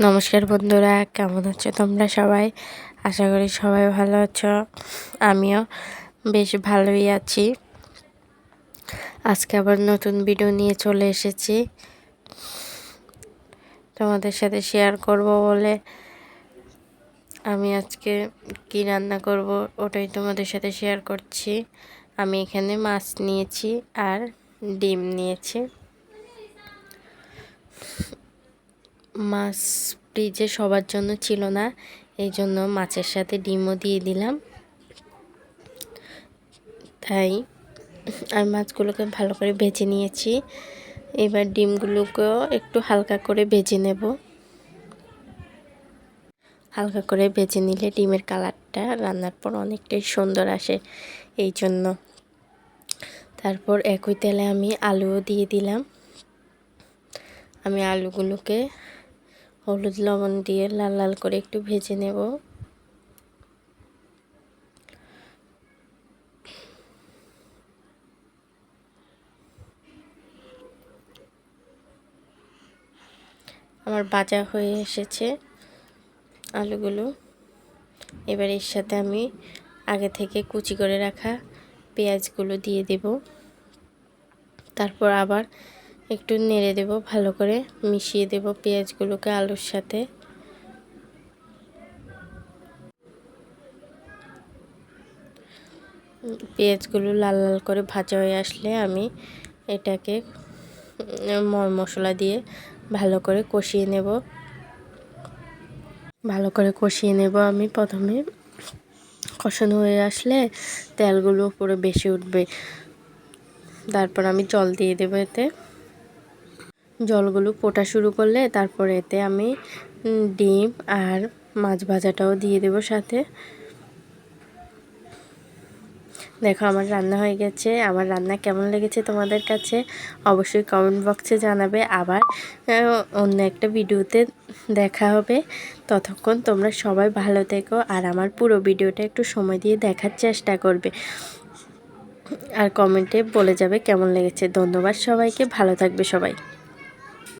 নমস্কার বন্ধুরা, কেমন আছো তোমরা সবাই? আশা করি সবাই ভালো আছো। আমিও বেশ ভালোই আছি। আজকে আবার নতুন ভিডিও নিয়ে চলে এসেছি। তোমাদের সাথে শেয়ার করব বলে আমি আজকে কি রান্না করব ওটাই তোমাদের সাথে শেয়ার করছি। আমি এখানে মাছ নিয়েছি আর ডিম নিয়েছি। মাছ ফ্রিজে সবার জন্য ছিল না, এই জন্য মাছের সাথে ডিমও দিয়ে দিলাম। তাই আমি মাছগুলোকে ভালো করে ভেজে নিয়েছি। এবার ডিমগুলোকেও একটু হালকা করে ভেজে নেব। হালকা করে ভেজে নিলে ডিমের কালারটা রান্নার পর অনেকটাই সুন্দর আসে, এই জন্য। তারপর একই তেলে আমি আলুও দিয়ে দিলাম। আমি আলুগুলোকে হলুদ লবণ দিয়ে লাল লাল করে একটু ভেজে নেব। আমার বাজা হয়ে এসেছে আলুগুলো। এবার এর সাথে আমি আগে থেকে কুচি করে রাখা পেঁয়াজগুলো দিয়ে দেব। তারপর আবার একটু নেড়ে দেব, ভালো করে মিশিয়ে দেব পেঁয়াজগুলোকে আলুর সাথে। পেঁয়াজগুলো লাল লাল করে ভাজা হয়ে আসলে আমি এটাকে মশলা দিয়ে ভালো করে কষিয়ে নেব। ভালো করে কষিয়ে নেব আমি প্রথমে। কষানো হয়ে আসলে তেলগুলো উপরে বেশি উঠবে। তারপর আমি জল দিয়ে দেবো এতে। জলগুলো ফোটা শুরু করলে তারপরে এতে আমি ডিম আর মাছ ভাজাটাও দিয়ে দেবো সাথে। দেখো আমার রান্না হয়ে গেছে। আমার রান্না কেমন লেগেছে তোমাদের কাছে অবশ্যই কমেন্ট বক্সে জানাবে। আবার অন্য একটা ভিডিওতে দেখা হবে। ততক্ষণ তোমরা সবাই ভালো থেকো আর আমার পুরো ভিডিওটা একটু সময় দিয়ে দেখার চেষ্টা করবে। আর কমেন্টে বলে যাবে কেমন লেগেছে। ধন্যবাদ সবাইকে। ভালো থাকবে সবাই।